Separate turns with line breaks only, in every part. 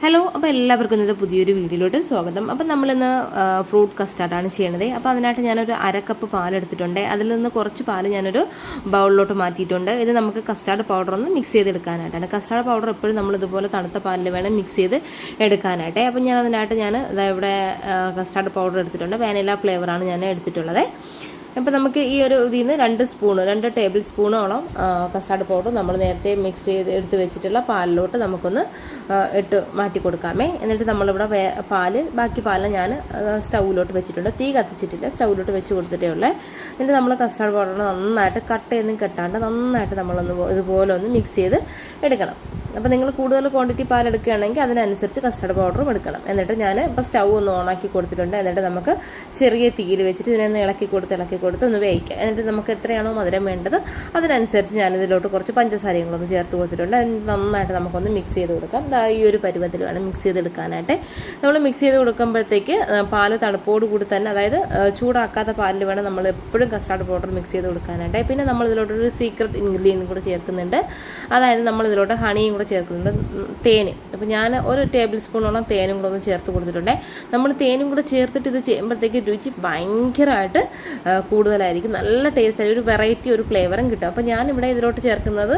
Hello അപ്പോൾ എല്ലാവർക്കും ഇന്നത്തെ പുതിയൊരു വീഡിയോയിലോട്ട് സ്വാഗതം. അപ്പോൾ നമ്മളിന്ന് ഫ്രൂട്ട് കസ്റ്റാർഡാണ് ചെയ്യണത്. അപ്പോൾ അതിനായിട്ട് ഞാനൊരു അര കപ്പ് പാലെടുത്തിട്ടുണ്ട് അതിൽ നിന്ന് കുറച്ച് പാൽ ഞാനൊരു ബൗളിലോട്ട് മാറ്റിയിട്ടുണ്ട്. ഇത് നമുക്ക് കസ്റ്റാർഡ് പൗഡർ ഒന്ന് മിക്സ് ചെയ്തെടുക്കാനായിട്ടാണ്. കസ്റ്റാർഡ് പൗഡർ എപ്പോഴും നമ്മൾ ഇതുപോലെ തണുത്ത പാലിൽ വേണം മിക്സ് ചെയ്ത് എടുക്കാനായിട്ട്. അപ്പോൾ ഞാൻ അതിനായിട്ട് ഞാൻ ഇവിടെ കസ്റ്റാർഡ് പൗഡർ എടുത്തിട്ടുണ്ട്. വാനില ഫ്ലേവറാണ് ഞാൻ എടുത്തിട്ടുള്ളത്. അപ്പോൾ നമുക്ക് ഈ ഒരു ഇതിൽ നിന്ന് രണ്ട് സ്പൂൺ രണ്ട് ടേബിൾ സ്പൂണോളം കസ്റ്റാർഡ് പൗഡർ നമ്മൾ നേരത്തെ മിക്സ് ചെയ്ത് എടുത്ത് വെച്ചിട്ടുള്ള പാലിലോട്ട് നമുക്കൊന്ന് ഇട്ട് മാറ്റി കൊടുക്കാമേ. എന്നിട്ട് നമ്മളിവിടെ വേ പാൽ ബാക്കി പാൽ ഞാൻ സ്റ്റൗവിലോട്ട് വെച്ചിട്ടുണ്ട്. തീ കത്തിച്ചിട്ടില്ല സ്റ്റൗവിലോട്ട് വെച്ച് കൊടുത്തിട്ടേ ഉള്ളേ. എന്നിട്ട് നമ്മൾ കസ്റ്റാർഡ് പൗഡർ നന്നായിട്ട് കട്ട് കട്ടയൊന്നും കെട്ടാണ്ട് നന്നായിട്ട് നമ്മളൊന്ന് ഇതുപോലെ ഒന്ന് മിക്സ് ചെയ്ത് എടുക്കണം. അപ്പോൾ നിങ്ങൾ കൂടുതൽ ക്വാണ്ടിറ്റി പാൽ എടുക്കുകയാണെങ്കിൽ അതിനനുസരിച്ച് കസ്റ്റാർഡ് പൗഡറും എടുക്കണം. എന്നിട്ട് ഞാൻ ഇപ്പോൾ സ്റ്റൗ ഒന്ന് ഓണാക്കി കൊടുത്തിട്ടുണ്ട്. എന്നിട്ട് നമുക്ക് ചെറിയ തീയിൽ വെച്ചിട്ട് ഇതിനൊന്ന് ഇളക്കി കൊടുത്ത് ഇളക്കി കൊടുത്ത് ഒന്ന് വേവിക്കാം. എന്നിട്ട് നമുക്ക് എത്രയാണോ മധുരം വേണ്ടത് അതിനനുസരിച്ച് ഞാൻ ഇതിലോട്ട് കുറച്ച് ഒന്ന് ചേർത്ത് കൊടുത്തിട്ടുണ്ട്. അതിന് നന്നായിട്ട് നമുക്കൊന്ന് മിക്സ് ചെയ്ത് കൊടുക്കാം. ഈ ഒരു പരുവത്തിൽ വേണം മിക്സ് ചെയ്തെടുക്കാനായിട്ട് നമ്മൾ മിക്സ് ചെയ്ത് കൊടുക്കുമ്പോഴത്തേക്ക് പാൽ തണുപ്പോട് കൂടി തന്നെ അതായത് ചൂടാക്കാത്ത പാലിൽ വേണം നമ്മൾ എപ്പോഴും കസ്റ്റാർഡ് പൗഡർ മിക്സ് ചെയ്ത് കൊടുക്കാനായിട്ട്. പിന്നെ നമ്മൾ ഇതിലോട്ടൊരു സീക്രട്ട് ഇൻഗ്രീഡിയന്റ് കൂടെ ചേർക്കുന്നുണ്ട്. അതായത് നമ്മൾ ഇതിലോട്ട് ഹണിയും ചേർക്കുന്നുണ്ട്. തേൻ അപ്പോൾ ഞാൻ ഒരു ടേബിൾ സ്പൂണോളം തേനും കൂടെ ഒന്ന് ചേർത്ത് കൊടുത്തിട്ടുണ്ട്. നമ്മൾ തേനും കൂടെ ചേർത്തിട്ട് ഇത് ചെയ്യുമ്പോഴത്തേക്ക് രുചി ഭയങ്കരമായിട്ട് കൂടുതലായിരിക്കും. നല്ല ടേസ്റ്റ് ഒരു വെറൈറ്റി ഒരു ഫ്ലേവറും കിട്ടും. അപ്പോൾ ഞാനിവിടെ ഇതിലോട്ട് ചേർക്കുന്നത്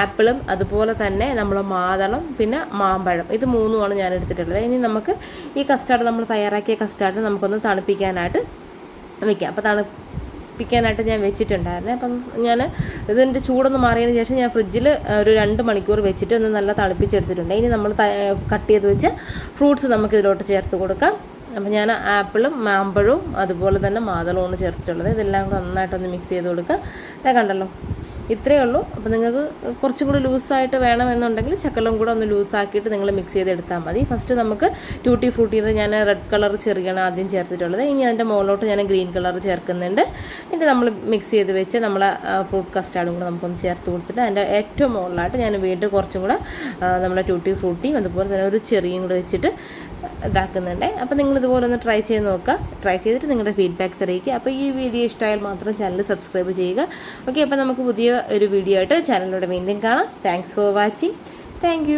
ആപ്പിളും അതുപോലെ തന്നെ നമ്മൾ മാതളം പിന്നെ മാമ്പഴം. ഇത് മൂന്നുമാണ് ഞാൻ എടുത്തിട്ടുള്ളത്. ഇനി നമുക്ക് ഈ കസ്റ്റാർഡ് നമ്മൾ തയ്യാറാക്കിയ കസ്റ്റാർഡ് നമുക്കൊന്ന് തണുപ്പിക്കാനായിട്ട് വയ്ക്കാം അപ്പോൾ തണു പ്പിക്കാനായിട്ട് ഞാൻ വെച്ചിട്ടുണ്ടായിരുന്നു. അപ്പം ഞാൻ ഇതിന്റെ ചൂടൊന്ന് മാറിയതിന് ശേഷം ഞാൻ ഫ്രിഡ്ജിൽ ഒരു രണ്ട് മണിക്കൂർ വെച്ചിട്ട് ഒന്ന് നല്ല തണുപ്പിച്ചെടുത്തിട്ടുണ്ട് ഇനി നമ്മൾ കട്ട് ചെയ്ത് വെച്ച് ഫ്രൂട്ട്സ് നമുക്ക് ഇതിലോട്ട് ചേർത്ത് കൊടുക്കാം. അപ്പം ഞാൻ ആപ്പിളും മാമ്പഴവും അതുപോലെ തന്നെ മാതളവുമാണ് ചേർത്തിട്ടുള്ളത്. ഇതെല്ലാം കൂടെ നന്നായിട്ടൊന്ന് മിക്സ് ചെയ്ത് കൊടുക്കുക കണ്ടല്ലോ. ഇത്രയേ ഉള്ളൂ. അപ്പോൾ നിങ്ങൾക്ക് കുറച്ചും കൂടി ലൂസായിട്ട് വേണമെന്നുണ്ടെങ്കിൽ ചക്കലും കൂടെ ഒന്ന് ലൂസാക്കിയിട്ട് നിങ്ങൾ മിക്സ് ചെയ്തെടുത്താൽ മതി. ഫസ്റ്റ് നമുക്ക് ട്യൂട്ടി ഫ്രൂട്ടിയിൽ ഞാൻ റെഡ് കളർ ചെറിയാണ് ആദ്യം ചേർത്തിട്ടുള്ളത്. ഇനി അതിന്റെ മുകളിലോട്ട് ഞാൻ ഗ്രീൻ കളർ ചേർക്കുന്നുണ്ട്. എന്നിട്ട് നമ്മൾ മിക്സ് ചെയ്ത് വെച്ച് നമ്മളെ ഫ്രൂട്ട് കസ്റ്റാർഡും കൂടെ നമുക്കൊന്ന് ചേർത്ത് കൊടുത്തിട്ട് അതിന്റെ ഏറ്റവും മുകളിലായിട്ട് ഞാൻ വീണ്ടും കുറച്ചും കൂടെ നമ്മുടെ ട്യൂട്ടി ഫ്രൂട്ടിയും അതുപോലെ തന്നെ ഒരു ചെറിയും കൂടെ വെച്ചിട്ട് ഇതാക്കുന്നുണ്ട്. അപ്പോൾ നിങ്ങൾ ഇതുപോലെ ഒന്ന് ട്രൈ ചെയ്ത് നോക്കുക. ട്രൈ ചെയ്തിട്ട് നിങ്ങളുടെ ഫീഡ്ബാക്ക്സ് അറിയിക്കുക. അപ്പോൾ ഈ വീഡിയോ ഇഷ്ടമായാൽ മാത്രം ചാനൽ സബ്സ്ക്രൈബ് ചെയ്യുക. ഓക്കെ അപ്പോൾ നമുക്ക് പുതിയ ഒരു വീഡിയോ ആയിട്ട് ചാനലിലൂടെ വീണ്ടും കാണാം. Thanks for watching thank